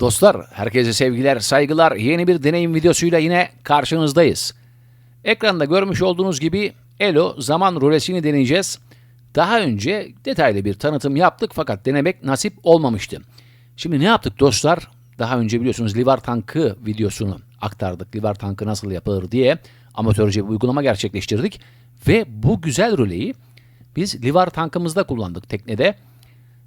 Dostlar, herkese sevgiler, saygılar. Yeni bir deneyim videosuyla yine karşınızdayız. Ekranda görmüş olduğunuz gibi Elo zaman rulesini deneyeceğiz. Daha önce detaylı bir tanıtım yaptık fakat denemek nasip olmamıştı. Şimdi ne yaptık dostlar? Daha önce biliyorsunuz Livar Tankı videosunu aktardık. Livar Tankı nasıl yapılır diye amatörce bir uygulama gerçekleştirdik. Ve bu güzel ruleyi biz Livar Tankımızda kullandık teknede.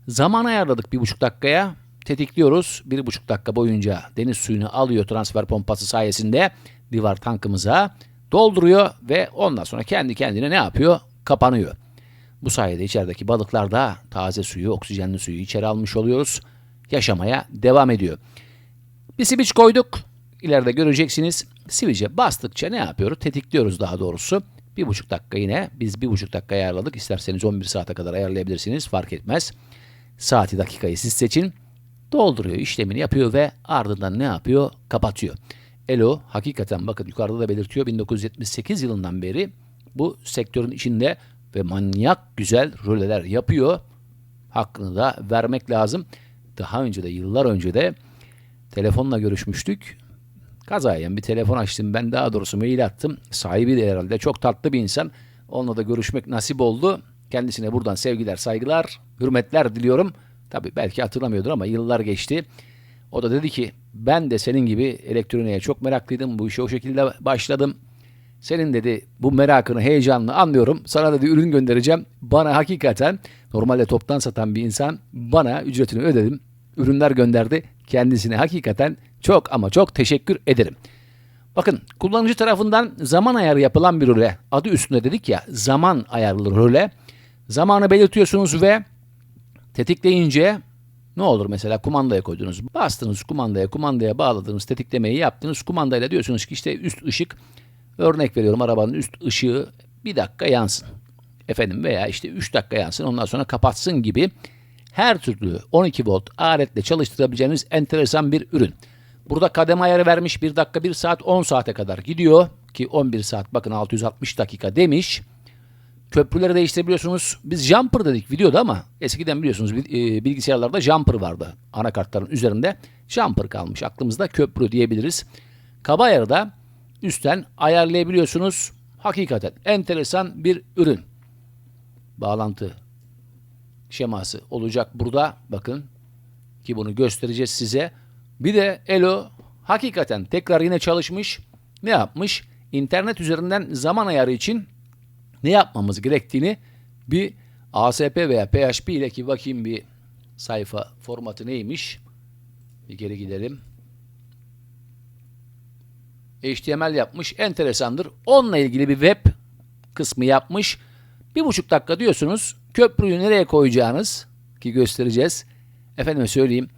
Zaman ayarladık bir buçuk dakikaya. Tetikliyoruz. Bir buçuk dakika boyunca deniz suyunu alıyor transfer pompası sayesinde livar tankımıza dolduruyor ve ondan sonra kendi kendine ne yapıyor? Kapanıyor. Bu sayede içerideki balıklar da taze suyu, oksijenli suyu içeri almış oluyoruz. Yaşamaya devam ediyor. Bir switch koyduk. İleride göreceksiniz. Switch'e bastıkça ne yapıyoruz? Tetikliyoruz daha doğrusu. Bir buçuk dakika yine. Biz bir buçuk dakika ayarladık. İsterseniz 11 saate kadar ayarlayabilirsiniz. Fark etmez. Saati dakikayı siz seçin. Dolduruyor, işlemini yapıyor ve ardından ne yapıyor? Kapatıyor. Elo hakikaten bakın yukarıda da belirtiyor 1978 yılından beri bu sektörün içinde ve manyak güzel roleler yapıyor. Hakkını da vermek lazım. Daha önce de yıllar önce de telefonla görüşmüştük. Kazayen bir telefon açtım. Ben daha doğrusu mail attım. Sahibi de herhalde çok tatlı bir insan. Onunla da görüşmek nasip oldu. Kendisine buradan sevgiler, saygılar, hürmetler diliyorum. Tabii belki hatırlamıyordur ama yıllar geçti. O da dedi ki ben de senin gibi elektroniğe çok meraklıydım. Bu işe o şekilde başladım. Senin dedi bu merakını, heyecanını anlıyorum. Sana dedi ürün göndereceğim. Bana hakikaten normalde toptan satan bir insan bana ücretini ödedim. Ürünler gönderdi. Kendisine hakikaten çok ama çok teşekkür ederim. Bakın kullanıcı tarafından zaman ayarı yapılan bir röle. Adı üstünde dedik ya zaman ayarlı röle. Zamanı belirtiyorsunuz ve tetikleyince ne olur mesela kumandaya koydunuz. Bastınız kumandaya, kumandaya bağladınız, tetiklemeyi yaptınız. Kumandayla diyorsunuz ki işte üst ışık, örnek veriyorum arabanın üst ışığı bir dakika yansın. Efendim veya işte 3 dakika yansın ondan sonra kapatsın gibi her türlü 12 volt aletle çalıştırabileceğiniz enteresan bir ürün. Burada kademe ayarı vermiş 1 dakika 1 saat 10 saate kadar gidiyor ki 11 saat bakın 660 dakika demiş. Köprüleri değiştirebiliyorsunuz. Biz jumper dedik videoda ama eskiden biliyorsunuz bil- e, bilgisayarlarda jumper vardı. Anakartların üzerinde jumper kalmış. Aklımızda köprü diyebiliriz. Kaba ayarda üstten ayarlayabiliyorsunuz. Hakikaten enteresan bir ürün. Bağlantı şeması olacak burada. Bakın ki bunu göstereceğiz size. Bir de Elo hakikaten tekrar yine çalışmış. Ne yapmış? İnternet üzerinden zaman ayarı için ne yapmamız gerektiğini bir ASP veya PHP ile ki bakayım bir sayfa formatı neymiş. Bir geri gidelim. HTML yapmış. Enteresandır. Onunla ilgili bir web kısmı yapmış. Bir buçuk dakika diyorsunuz. Köprüyü nereye koyacağınız ki göstereceğiz. Efendime söyleyeyim.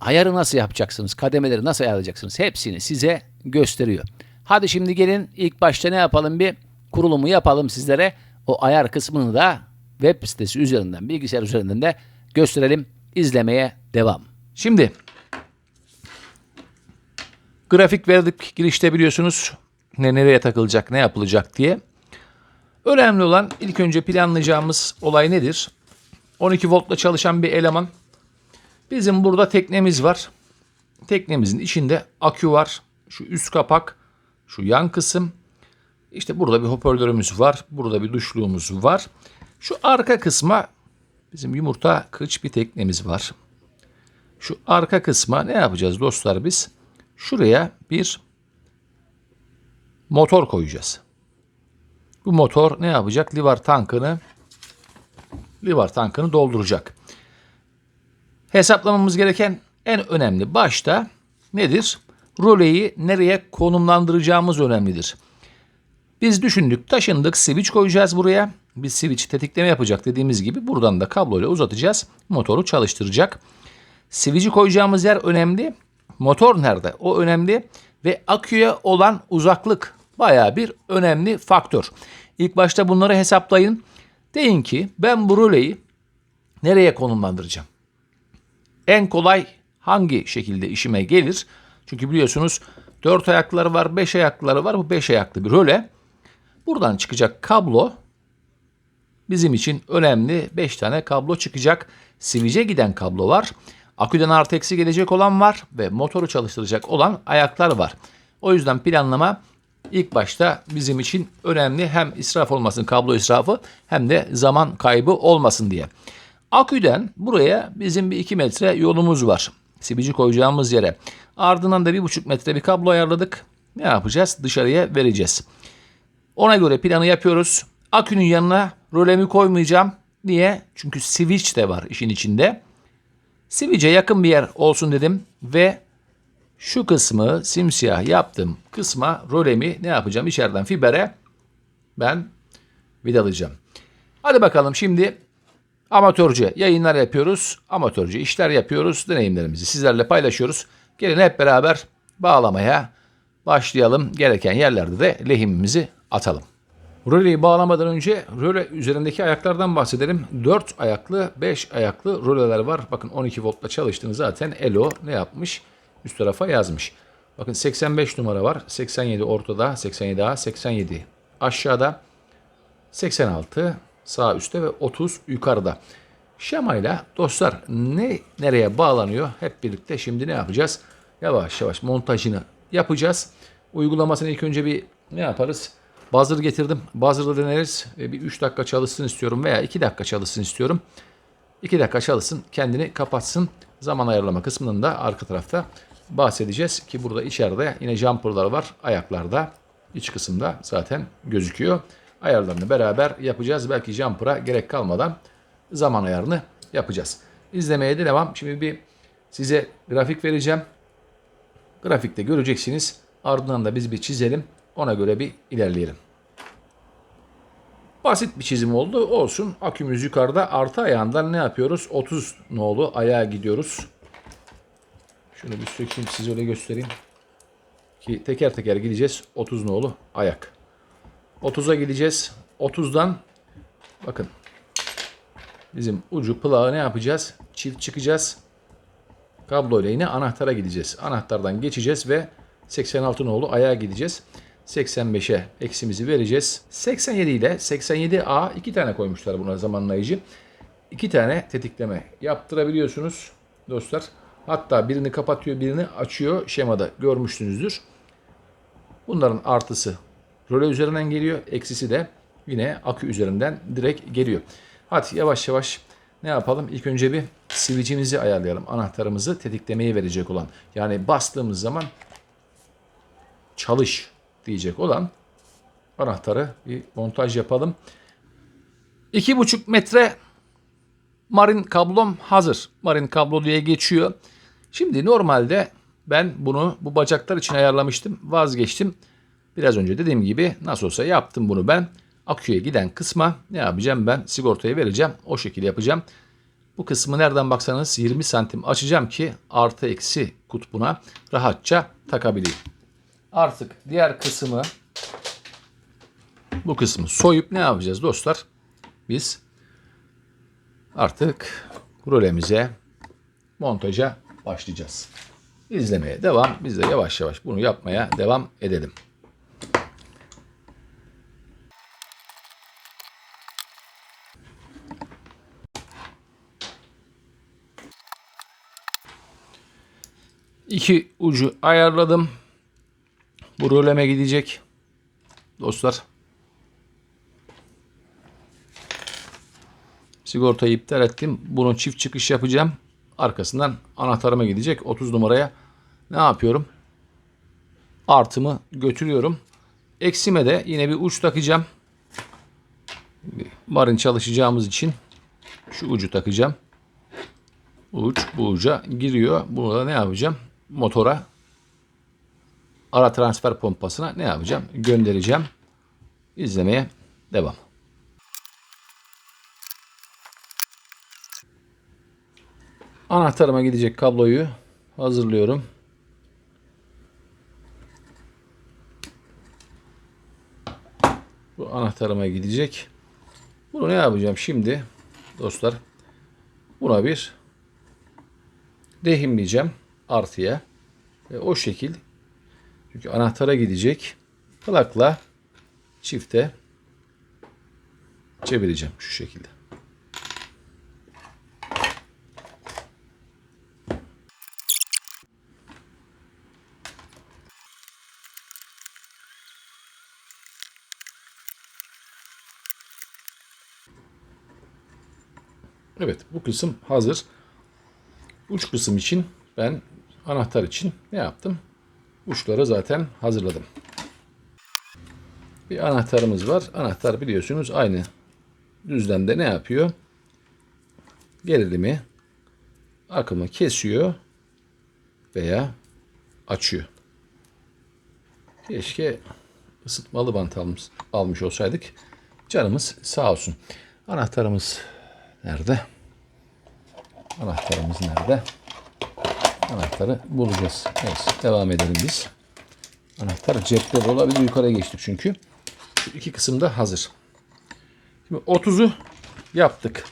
Ayarı nasıl yapacaksınız? Kademeleri nasıl ayarlayacaksınız? Hepsini size gösteriyor. Hadi şimdi gelin ilk başta ne yapalım bir kurulumu yapalım sizlere. O ayar kısmını da web sitesi üzerinden, bilgisayar üzerinden de gösterelim. İzlemeye devam. Şimdi grafik verdik girişte biliyorsunuz ne nereye takılacak, ne yapılacak diye. Önemli olan ilk önce planlayacağımız olay nedir? 12 voltla çalışan bir eleman. Bizim burada teknemiz var. Teknemizin içinde akü var. Şu üst kapak, şu yan kısım. İşte burada bir hoparlörümüz var. Burada bir duşluğumuz var. Şu arka kısma bizim yumurta kıç bir teknemiz var. Şu arka kısma ne yapacağız dostlar biz? Şuraya bir motor koyacağız. Bu motor ne yapacak? Livar tankını livar tankını dolduracak. Hesaplamamız gereken en önemli başta nedir? Roleyi nereye konumlandıracağımız önemlidir. Biz düşündük, taşındık, switch koyacağız buraya. Biz switch tetikleme yapacak dediğimiz gibi buradan da kabloyla uzatacağız. Motoru çalıştıracak. Switch'i koyacağımız yer önemli. Motor nerede? O önemli. Ve aküye olan uzaklık baya bir önemli faktör. İlk başta bunları hesaplayın. Deyin ki ben bu roleyi nereye konumlandıracağım? En kolay hangi şekilde işime gelir? Çünkü biliyorsunuz 4 ayakları var, 5 ayakları var. Bu 5 ayaklı bir röle. Buradan çıkacak kablo bizim için önemli. 5 tane kablo çıkacak. Switch'e giden kablo var. Aküden artı eksi gelecek olan var ve motoru çalıştıracak olan ayaklar var. O yüzden planlama ilk başta bizim için önemli. Hem israf olmasın kablo israfı hem de zaman kaybı olmasın diye. Aküden buraya bizim bir 2 metre yolumuz var. Sivici koyacağımız yere. Ardından da 1,5 metre bir kablo ayarladık. Ne yapacağız? Dışarıya vereceğiz. Ona göre planı yapıyoruz. Akünün yanına rölemi koymayacağım. Niye? Çünkü switch de var işin içinde. Switch'e yakın bir yer olsun dedim ve şu kısmı simsiyah yaptım kısma rolemi ne yapacağım? İçeriden fibere ben vidalayacağım. Hadi bakalım şimdi amatörce yayınlar yapıyoruz. Amatörce işler yapıyoruz. Deneyimlerimizi sizlerle paylaşıyoruz. Gelin hep beraber bağlamaya başlayalım. Gereken yerlerde de lehimimizi atalım. Röleyi bağlamadan önce röle üzerindeki ayaklardan bahsedelim. 4 ayaklı, 5 ayaklı röleler var. Bakın 12 voltla çalıştığını zaten Elo ne yapmış? Üst tarafa yazmış. Bakın 85 numara var. 87 ortada, 87A, 87 aşağıda, 86 sağ üstte ve 30 yukarıda. Şemayla dostlar ne nereye bağlanıyor? Hep birlikte şimdi ne yapacağız? Yavaş yavaş montajını yapacağız. Uygulamasını ilk önce bir ne yaparız? Buzzer getirdim. Buzzer'da deneriz. E, Bir 3 dakika çalışsın istiyorum veya 2 dakika çalışsın istiyorum. 2 dakika çalışsın, kendini kapatsın. Zaman ayarlama kısmının da arka tarafta bahsedeceğiz ki burada içeride yine jumperlar var ayaklarda. iç kısımda zaten gözüküyor. Ayarlarını beraber yapacağız. Belki jumper'a gerek kalmadan zaman ayarını yapacağız. İzlemeye de devam. Şimdi bir size grafik vereceğim. Grafikte göreceksiniz. Ardından da biz bir çizelim. Ona göre bir ilerleyelim. Basit bir çizim oldu. Olsun. Akümüz yukarıda. Artı ayağından ne yapıyoruz? 30 nolu ayağa gidiyoruz. Şunu bir sökeyim size öyle göstereyim. Ki teker teker gideceğiz. 30 nolu ayak. 30'a gideceğiz. 30'dan bakın bizim ucu plağı ne yapacağız? Çift çıkacağız. Kabloyla yine anahtara gideceğiz. Anahtardan geçeceğiz ve 86 nolu ayağa gideceğiz. 85'e eksimizi vereceğiz. 87 ile 87A iki tane koymuşlar buna zamanlayıcı. İki tane tetikleme yaptırabiliyorsunuz dostlar. Hatta birini kapatıyor birini açıyor şemada görmüşsünüzdür. Bunların artısı röle üzerinden geliyor. Eksisi de yine akü üzerinden direkt geliyor. Hadi yavaş yavaş ne yapalım? İlk önce bir switch'imizi ayarlayalım. Anahtarımızı tetiklemeye verecek olan. Yani bastığımız zaman çalış diyecek olan anahtarı bir montaj yapalım. 2,5 metre marin kablom hazır. Marin kablo diye geçiyor. Şimdi normalde ben bunu bu bacaklar için ayarlamıştım. Vazgeçtim. Biraz önce dediğim gibi nasıl olsa yaptım bunu ben. Aküye giden kısma ne yapacağım ben? Sigortayı vereceğim. O şekilde yapacağım. Bu kısmı nereden baksanız 20 santim açacağım ki artı eksi kutbuna rahatça takabileyim. Artık diğer kısmı bu kısmı soyup ne yapacağız dostlar? Biz artık rölemize montaja başlayacağız. İzlemeye devam. Biz de yavaş yavaş bunu yapmaya devam edelim. İki ucu ayarladım. Bu röleme gidecek. Dostlar. Sigortayı iptal ettim. Bunun çift çıkış yapacağım. Arkasından anahtarıma gidecek. 30 numaraya ne yapıyorum? Artımı götürüyorum. Eksime de yine bir uç takacağım. Marin çalışacağımız için şu ucu takacağım. Uç bu uca giriyor. Bunu da ne yapacağım? Motora ara transfer pompasına ne yapacağım? Göndereceğim. İzlemeye devam. Anahtarıma gidecek kabloyu hazırlıyorum. Bu anahtarıma gidecek. Bunu ne yapacağım şimdi dostlar? Buna bir dehimleyeceğim artıya. Ve o şekil çünkü anahtara gidecek. Plakla çifte çevireceğim şu şekilde. Evet bu kısım hazır. Uç kısım için ben anahtar için ne yaptım? Uçları zaten hazırladım. Bir anahtarımız var. Anahtar biliyorsunuz aynı düzlemde ne yapıyor? Gerilimi, akımı kesiyor veya açıyor. Keşke ısıtmalı bant almış, almış olsaydık. Canımız sağ olsun. Anahtarımız nerede? Anahtarımız nerede? Anahtarı bulacağız. Neyse devam edelim biz. Anahtar cepte de olabilir. Yukarıya geçtik çünkü. Şu iki kısımda hazır. Şimdi 30'u yaptık.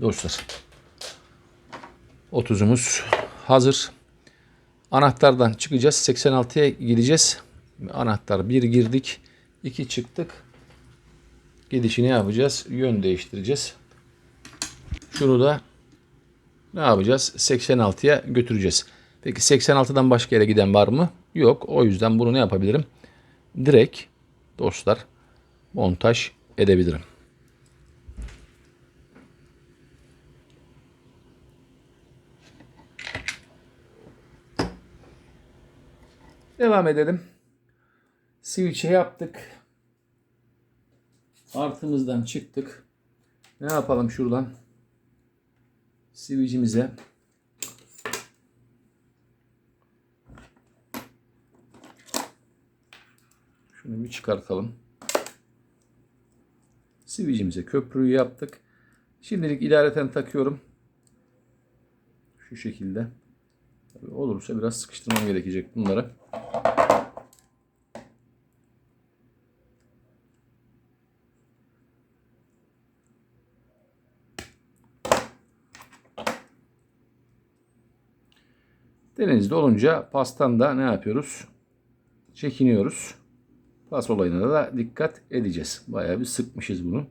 Dostlar. 30'umuz hazır. Anahtardan çıkacağız. 86'ya gideceğiz. Anahtar 1 girdik. 2 çıktık. Gidişi ne yapacağız? Yön değiştireceğiz. Şunu da ne yapacağız? 86'ya götüreceğiz. Peki 86'dan başka yere giden var mı? Yok. O yüzden bunu ne yapabilirim? Direkt dostlar montaj edebilirim. Devam edelim. Switch'e yaptık. Artımızdan çıktık. Ne yapalım şuradan? Switch'imize Şunu bir çıkartalım. Switch'imize köprüyü yaptık. Şimdilik idareten takıyorum. Şu şekilde. Olursa biraz sıkıştırmam gerekecek bunları. Denizde olunca pastan da ne yapıyoruz? Çekiniyoruz. Pas olayına da dikkat edeceğiz. Bayağı bir sıkmışız bunu.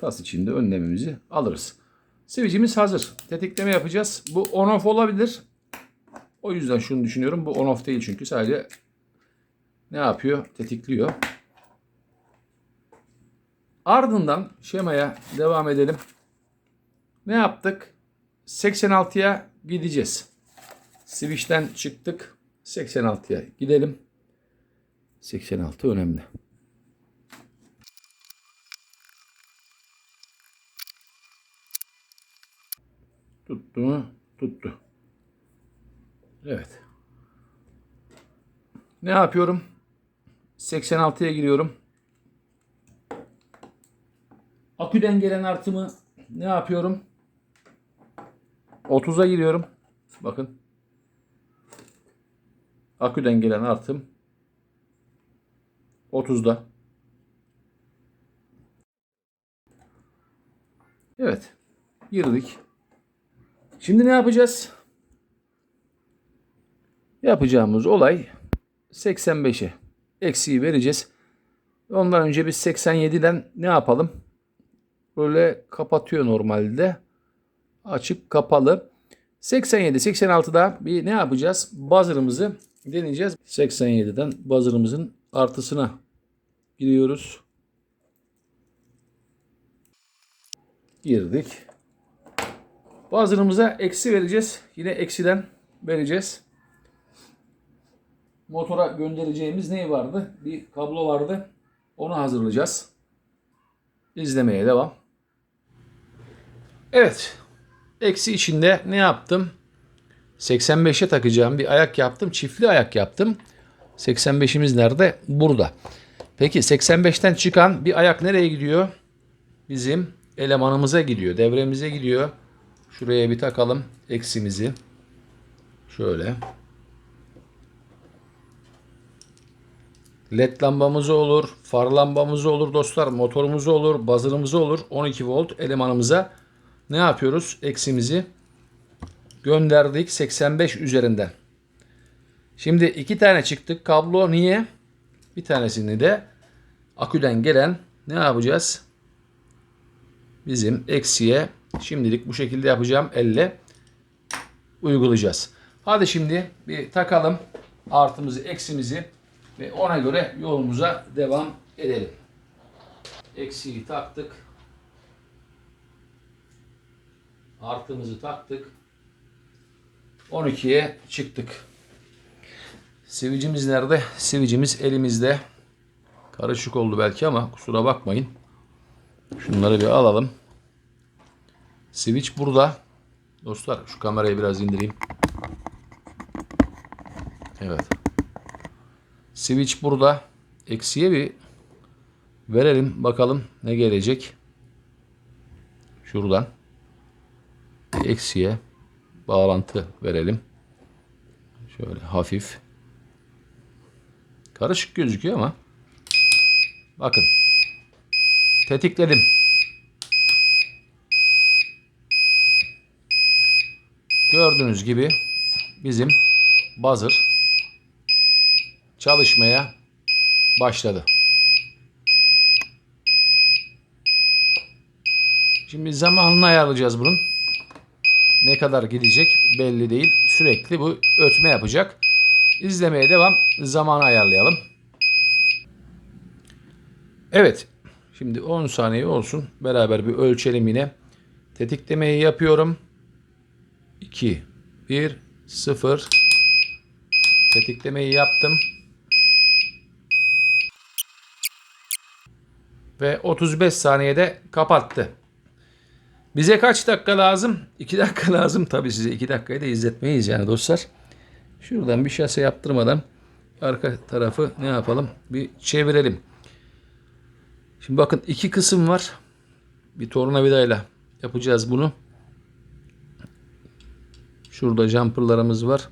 Pas içinde önlemimizi alırız. Switch'imiz hazır. Tetikleme yapacağız. Bu on off olabilir. O yüzden şunu düşünüyorum. Bu on off değil çünkü sadece ne yapıyor? Tetikliyor. Ardından şemaya devam edelim. Ne yaptık? 86'ya gideceğiz. Switch'ten çıktık. 86'ya gidelim. 86 önemli. Tuttu mu? Tuttu. Evet. Ne yapıyorum? 86'ya giriyorum. Aküden gelen artımı ne yapıyorum? 30'a giriyorum. Bakın. Aküden gelen artım 30'da. Evet. Girdik. Şimdi ne yapacağız? Yapacağımız olay 85'e eksiği vereceğiz. Ondan önce biz 87'den ne yapalım? Böyle kapatıyor normalde. Açık kapalı. 87 86'da bir ne yapacağız? Buzzer'ımızı deneyeceğiz. 87'den buzzer'ımızın artısına giriyoruz. Girdik. Buzzer'ımıza eksi vereceğiz. Yine eksiden vereceğiz. Motora göndereceğimiz ne vardı? Bir kablo vardı. Onu hazırlayacağız. İzlemeye devam. Evet. Eksi içinde ne yaptım? 85'e takacağım bir ayak yaptım. Çiftli ayak yaptım. 85'imiz nerede? Burada. Peki 85'ten çıkan bir ayak nereye gidiyor? Bizim elemanımıza gidiyor. Devremize gidiyor. Şuraya bir takalım eksimizi. Şöyle. LED lambamız olur, far lambamız olur dostlar, motorumuz olur, buzzer'ımız olur. 12 volt elemanımıza ne yapıyoruz? Eksimizi gönderdik 85 üzerinden. Şimdi iki tane çıktık kablo niye? Bir tanesini de aküden gelen ne yapacağız? Bizim eksiye şimdilik bu şekilde yapacağım elle uygulayacağız. Hadi şimdi bir takalım artımızı eksimizi Ve ona göre yolumuza devam edelim. Eksiği taktık. Artımızı taktık. 12'ye çıktık. Sivicimiz nerede? Sivicimiz elimizde. Karışık oldu belki ama kusura bakmayın. Şunları bir alalım. Switch burada. Dostlar şu kamerayı biraz indireyim. Evet. Switch burada. Eksiye bir verelim. Bakalım ne gelecek. Şuradan. Eksiye bağlantı verelim. Şöyle hafif. Karışık gözüküyor ama. Bakın. Tetikledim. Gördüğünüz gibi bizim buzzer çalışmaya başladı. Şimdi zamanını ayarlayacağız bunun. Ne kadar gidecek belli değil. Sürekli bu ötme yapacak. İzlemeye devam. Zamanı ayarlayalım. Evet. Şimdi 10 saniye olsun. Beraber bir ölçelim yine. Tetiklemeyi yapıyorum. 2, 1, 0. Tetiklemeyi yaptım. Ve 35 saniyede kapattı. Bize kaç dakika lazım? 2 dakika lazım. Tabii size 2 dakikayı da izletmeyiz yani dostlar. Şuradan bir şase yaptırmadan arka tarafı ne yapalım? Bir çevirelim. Şimdi bakın iki kısım var. Bir tornavidayla yapacağız bunu. Şurada jumperlarımız var.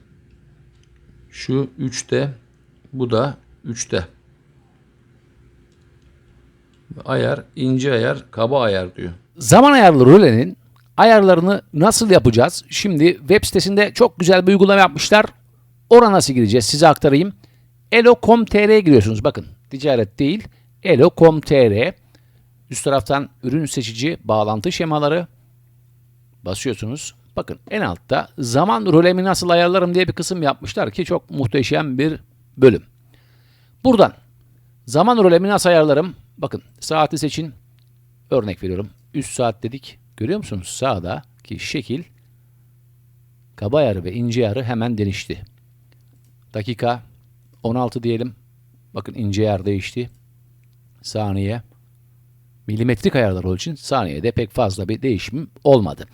Şu 3'te. Bu da 3'te. Ayar, ince ayar, kaba ayar diyor. Zaman ayarlı rölenin ayarlarını nasıl yapacağız? Şimdi web sitesinde çok güzel bir uygulama yapmışlar. Oraya nasıl gireceğiz size aktarayım. Elo.com.tr'ye giriyorsunuz. Bakın ticaret değil. Elo.com.tr Üst taraftan ürün seçici bağlantı şemaları basıyorsunuz. Bakın en altta zaman rolemi nasıl ayarlarım diye bir kısım yapmışlar ki çok muhteşem bir bölüm. Buradan zaman rolemi nasıl ayarlarım? Bakın saati seçin. Örnek veriyorum. Üst saat dedik. Görüyor musunuz? Sağdaki şekil kaba ayarı ve ince ayarı hemen değişti. Dakika 16 diyelim. Bakın ince ayar değişti. Saniye milimetrik ayarlar olduğu için saniyede pek fazla bir değişim olmadı.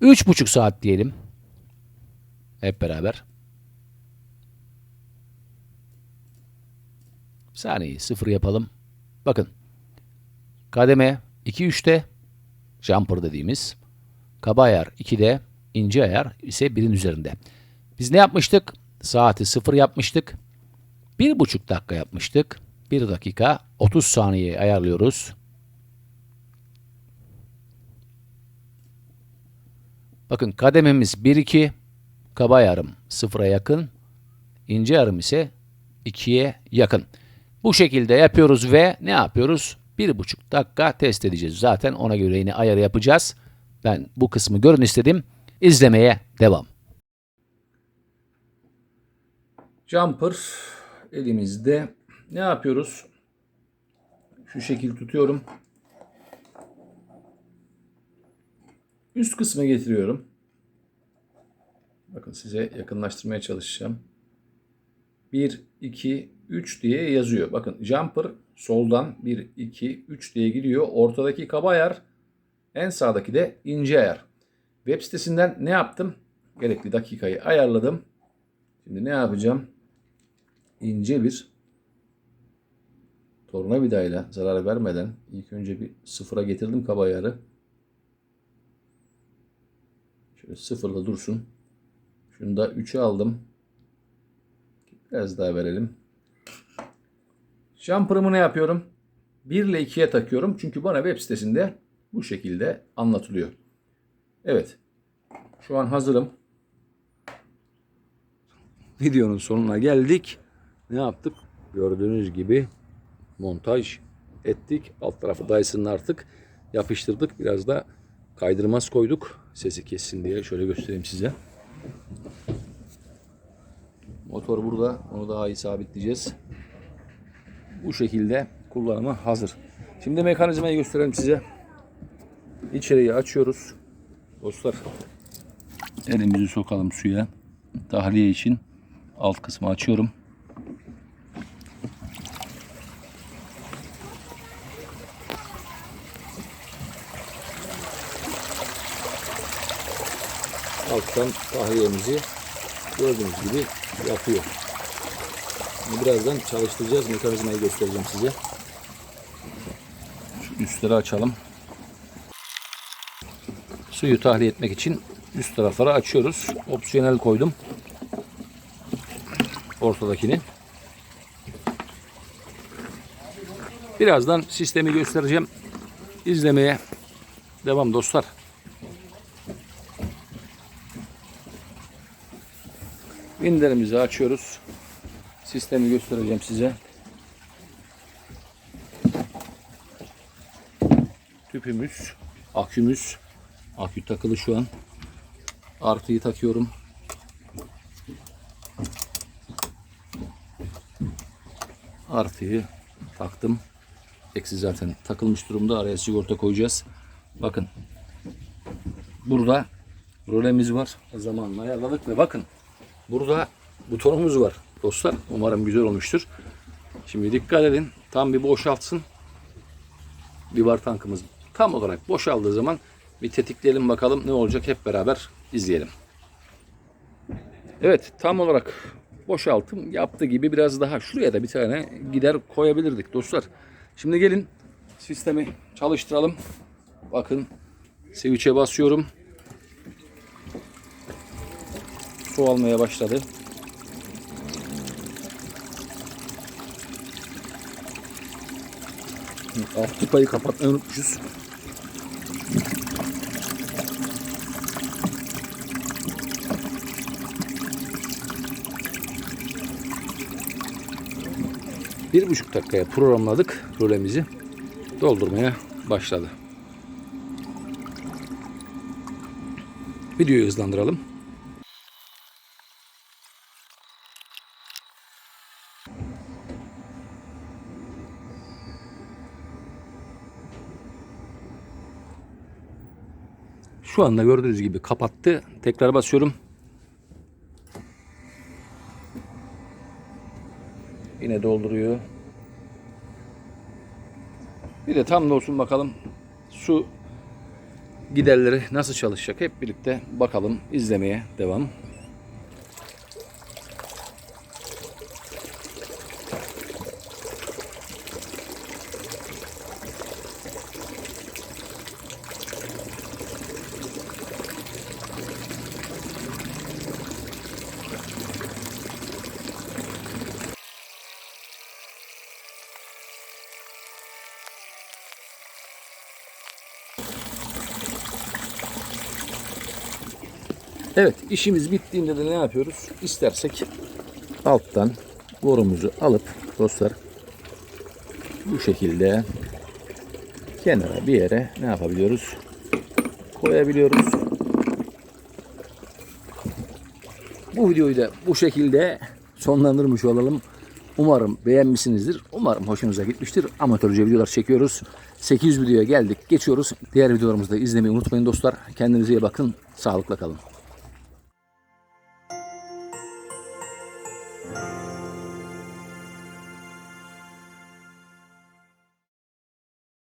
3,5 saat diyelim. Hep beraber. Saniyeyi sıfır yapalım. Bakın. Kademe 2-3'te jumper dediğimiz. Kaba ayar 2'de, ince ayar ise 1'in üzerinde. Biz ne yapmıştık? Saati sıfır yapmıştık. 1,5 dakika yapmıştık. 1 dakika 30 saniye ayarlıyoruz. Bakın kadememiz 1-2, kaba yarım 0'a yakın, ince yarım ise 2'ye yakın. Bu şekilde yapıyoruz ve ne yapıyoruz? 1,5 dakika test edeceğiz. Zaten ona göre yine ayarı yapacağız. Ben bu kısmı görün istedim. İzlemeye devam. Jumper elimizde. Ne yapıyoruz? Şu şekil tutuyorum. Üst kısma getiriyorum. Bakın size yakınlaştırmaya çalışacağım. 1, 2, 3 diye yazıyor. Bakın jumper soldan 1, 2, 3 diye gidiyor. Ortadaki kaba ayar, en sağdaki de ince ayar. Web sitesinden ne yaptım? Gerekli dakikayı ayarladım. Şimdi ne yapacağım? İnce bir tornavidayla zarar vermeden ilk önce bir sıfıra getirdim kaba ayarı. Şöyle sıfırda dursun. Şunu da 3'e aldım. Biraz daha verelim. Jumper'ımı ne yapıyorum? 1 ile 2'ye takıyorum. Çünkü bana web sitesinde bu şekilde anlatılıyor. Evet. Şu an hazırım. Videonun sonuna geldik. Ne yaptık? Gördüğünüz gibi montaj ettik. Alt tarafı Dyson'la artık yapıştırdık. Biraz da kaydırmaz koyduk. Sesi kessin diye. Şöyle göstereyim size. Motor burada. Onu daha iyi sabitleyeceğiz. Bu şekilde kullanıma hazır. Şimdi mekanizmayı gösterelim size. İçeriği açıyoruz. Dostlar elimizi sokalım suya. Tahliye için alt kısmı açıyorum. Alttan tahliyemizi gördüğünüz gibi yapıyor. Birazdan çalıştıracağız. Mekanizmayı göstereceğim size. Şu üstleri açalım. Suyu tahliye etmek için üst tarafları açıyoruz. Opsiyonel koydum. Ortadakini. Birazdan sistemi göstereceğim. İzlemeye devam dostlar. Vinderimizi açıyoruz. Sistemi göstereceğim size. Tüpümüz, akümüz, akü takılı şu an. Artıyı takıyorum. Artıyı taktım. Eksi zaten takılmış durumda. Araya sigorta koyacağız. Bakın. Burada rolemiz var. Zamanla ayarladık ve bakın. Burada butonumuz var dostlar. Umarım güzel olmuştur. Şimdi dikkat edin. Tam bir boşaltsın. Biber tankımız tam olarak boşaldığı zaman bir tetikleyelim bakalım ne olacak hep beraber izleyelim. Evet tam olarak boşaltım yaptığı gibi biraz daha şuraya da bir tane gider koyabilirdik dostlar. Şimdi gelin sistemi çalıştıralım. Bakın switch'e basıyorum. Su almaya başladı. Tıpayı kapatmayı unutmuşuz. Bir buçuk dakikaya programladık rolemizi. Doldurmaya başladı. Videoyu hızlandıralım. Şu anda gördüğünüz gibi kapattı. Tekrar basıyorum. Yine dolduruyor. Bir de tam da olsun bakalım su giderleri nasıl çalışacak hep birlikte bakalım izlemeye devam. Evet işimiz bittiğinde de ne yapıyoruz? İstersek alttan borumuzu alıp dostlar bu şekilde kenara bir yere ne yapabiliyoruz? Koyabiliyoruz. Bu videoyu da bu şekilde sonlandırmış olalım. Umarım beğenmişsinizdir. Umarım hoşunuza gitmiştir. Amatörce videolar çekiyoruz. 800 videoya geldik. Geçiyoruz. Diğer videolarımızı da izlemeyi unutmayın dostlar. Kendinize iyi bakın. Sağlıkla kalın.